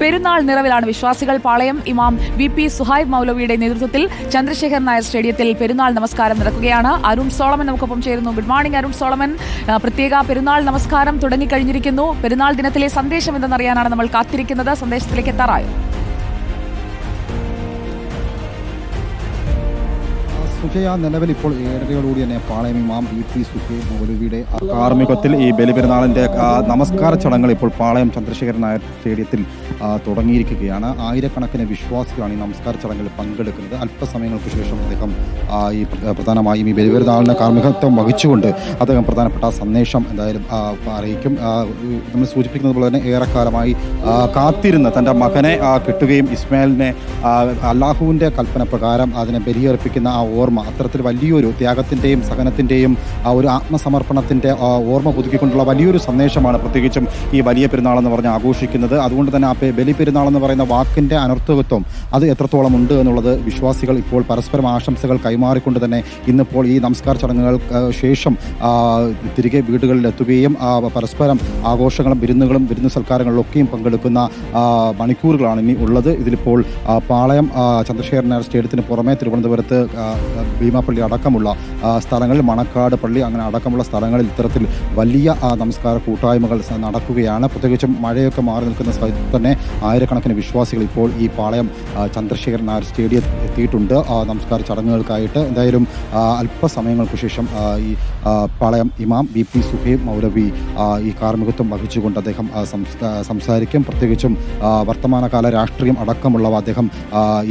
പെരുന്നാൾ നിറവിലാണ് വിശ്വാസികൾ പാളയം ഇമാം വി പി സുഹൈബ് മൗലവിയുടെ നേതൃത്വത്തിൽ ചന്ദ്രശേഖർ നായർ സ്റ്റേഡിയത്തിൽ പെരുന്നാൾ നമസ്കാരം നടക്കുകയാണ്. അരുൺ സോളമൻ നമുക്കൊപ്പം ചേരുന്നു. Good morning Arun Solomon. പ്രത്യേക പെരുന്നാൾ നമസ്കാരം തുടങ്ങിക്കഴിഞ്ഞിരിക്കുന്നു. പെരുന്നാൾ ദിനത്തിലെ സന്ദേശം എന്തെന്നറിയാനാണ് നമ്മൾ കാത്തിരിക്കുന്നത്. സന്ദേശത്തിലേക്ക് എത്താറായോ? സുജയ നിലവിൽ ഇപ്പോൾ ഏഴരയോടുകൂടി തന്നെ പാളയം ഇമാം ബി പി സുഹൈബ് മൗലവിയുടെ കാർമ്മികത്തിൽ ഈ ബലിപെരുന്നാളിന്റെ നമസ്കാര ചടങ്ങുകൾ ഇപ്പോൾ പാളയം ചന്ദ്രശേഖരൻ നായർ സ്റ്റേഡിയത്തിൽ തുടങ്ങിയിരിക്കുകയാണ്. ആയിരക്കണക്കിന് വിശ്വാസികളാണ് ഈ നമസ്കാര ചടങ്ങിൽ പങ്കെടുക്കുന്നത്. അല്പസമയങ്ങൾക്ക് ശേഷം അദ്ദേഹം ഈ പ്ര- പ്രധാനമായും ഈ ബലിപെരുന്നാളിന്റെ കാർമ്മികത്വം വഹിച്ചുകൊണ്ട് അദ്ദേഹം പ്രധാനപ്പെട്ട സന്ദേശം എന്തായാലും അറിയിക്കും. നമ്മൾ സൂചിപ്പിക്കുന്നത് പോലെ തന്നെ ഏറെക്കാലമായി കാത്തിരുന്ന തന്റെ മകനെ കിട്ടുകയും ഇസ്മായിലിനെ അല്ലാഹുവിന്റെ കൽപ്പന പ്രകാരം അതിനെ ബലിയർപ്പിക്കുന്ന ആ ഓർമ്മ അത്തരത്തിൽ വലിയൊരു ത്യാഗത്തിന്റെയും സഹനത്തിന്റെയും ആ ഒരു ആത്മസമർപ്പണത്തിന്റെ ഓർമ്മ പുതുക്കിക്കൊണ്ടുള്ള വലിയൊരു സന്ദേശമാണ് പ്രത്യേകിച്ചും ഈ വലിയ പെരുന്നാളെന്ന് പറഞ്ഞ് ആഘോഷിക്കുന്നത്. അതുകൊണ്ട് തന്നെ ആ ബലി പെരുന്നാൾ എന്ന് പറയുന്ന വാക്കിന്റെ അനർത്ഥകത്വം അത് എത്രത്തോളം ഉണ്ട് എന്നുള്ളത് വിശ്വാസികൾ ഇപ്പോൾ പരസ്പരം ആശംസകൾ കൈമാറിക്കൊണ്ട് തന്നെ ഇന്നിപ്പോൾ ഈ നമസ്കാര ചടങ്ങുകൾക്ക് ശേഷം തിരികെ വീടുകളിലെത്തുകയും പരസ്പരം ആഘോഷങ്ങളും വിരുന്നുകളും വിരുന്ന് സൽക്കാരങ്ങളിലൊക്കെയും പങ്കെടുക്കുന്ന മണിക്കൂറുകളാണ് ഇനി ഉള്ളത്. ഇതിലിപ്പോൾ പാളയം ചന്ദ്രശേഖരൻ സ്റ്റേഡിയത്തിന് പുറമെ തിരുവനന്തപുരത്ത് ഭീമാപ്പള്ളി അടക്കമുള്ള സ്ഥലങ്ങളിൽ മണക്കാട് പള്ളി അങ്ങനെ അടക്കമുള്ള സ്ഥലങ്ങളിൽ ഇത്തരത്തിൽ വലിയ നമസ്കാര കൂട്ടായ്മകൾ നടക്കുകയാണ്. പ്രത്യേകിച്ചും മഴയൊക്കെ മാറി നിൽക്കുന്ന സ്ഥലത്ത് തന്നെ ആയിരക്കണക്കിന് വിശ്വാസികൾ ഇപ്പോൾ ഈ പാളയം ചന്ദ്രശേഖരൻ നായർ സ്റ്റേഡിയം എത്തിയിട്ടുണ്ട്. നമസ്കാര ചടങ്ങുകൾക്കായിട്ട് എന്തായാലും അല്പസമയങ്ങൾക്ക് ശേഷം ഈ പാളയം ഇമാം ബി പി സുഹേബ് മൗലവി ഈ കാർമ്മികത്വം വഹിച്ചുകൊണ്ട് അദ്ദേഹം സംസാരിക്കും. പ്രത്യേകിച്ചും വർത്തമാനകാല രാഷ്ട്രീയം അടക്കമുള്ളവ അദ്ദേഹം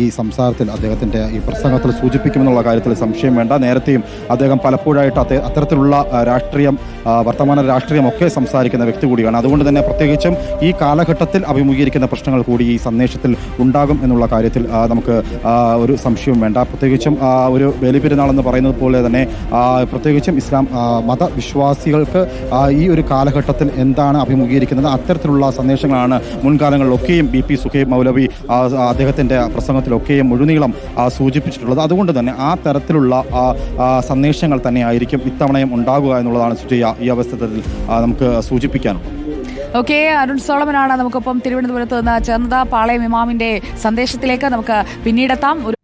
ഈ സംസാരത്തിൽ അദ്ദേഹത്തിന്റെ ഈ പ്രസംഗത്തിൽ സൂചിപ്പിക്കുമെന്നുള്ള കാര്യത്തിൽ സംശയം വേണ്ട. നേരത്തെയും അദ്ദേഹം പലപ്പോഴായിട്ട് അത്തരത്തിലുള്ള രാഷ്ട്രീയം വർത്തമാന രാഷ്ട്രീയം ഒക്കെ സംസാരിക്കുന്ന വ്യക്തി കൂടിയാണ്. അതുകൊണ്ട് തന്നെ പ്രത്യേകിച്ചും ഈ കാലഘട്ടത്തിൽ അഭിമുഖീകരിക്കുന്ന പ്രശ്നങ്ങൾ കൂടി ഈ സന്ദേശത്തിൽ ഉണ്ടാകും എന്നുള്ള കാര്യത്തിൽ നമുക്ക് ഒരു സംശയവും വേണ്ട. പ്രത്യേകിച്ചും ഒരു ബലിപെരുന്നാൾ എന്ന് പറയുന്നത് പോലെ തന്നെ പ്രത്യേകിച്ചും ഇസ്ലാം മതവിശ്വാസികൾക്ക് ഈ ഒരു കാലഘട്ടത്തിൽ എന്താണ് അഭിമുഖീകരിക്കുന്നത്? അത്തരത്തിലുള്ള സന്ദേശങ്ങളാണ് മുൻകാലങ്ങളിലൊക്കെയും ബി പി സുഹൈബ് മൗലവി അദ്ദേഹത്തിന്റെ പ്രസംഗത്തിലൊക്കെയും മുഴുനീളം സൂചിപ്പിച്ചിട്ടുള്ളത്. അതുകൊണ്ട് തന്നെ ആ തരത്തിലുള്ള സന്ദേശങ്ങൾ തന്നെയായിരിക്കും ഇത്തവണയും ഉണ്ടാകുക എന്നുള്ളതാണ് സുജയ ഈ അവസരത്തിൽ നമുക്ക് സൂചിപ്പിക്കാനുള്ളത് ഓക്കെ അരുൺ സോളമനാണ് നമുക്കൊപ്പം തിരുവനന്തപുരത്ത് നിന്ന് ചേർന്നത്. പാളയം ഇമാമിന്റെ സന്ദേശത്തിലേക്ക് നമുക്ക് പിന്നീടെത്താം.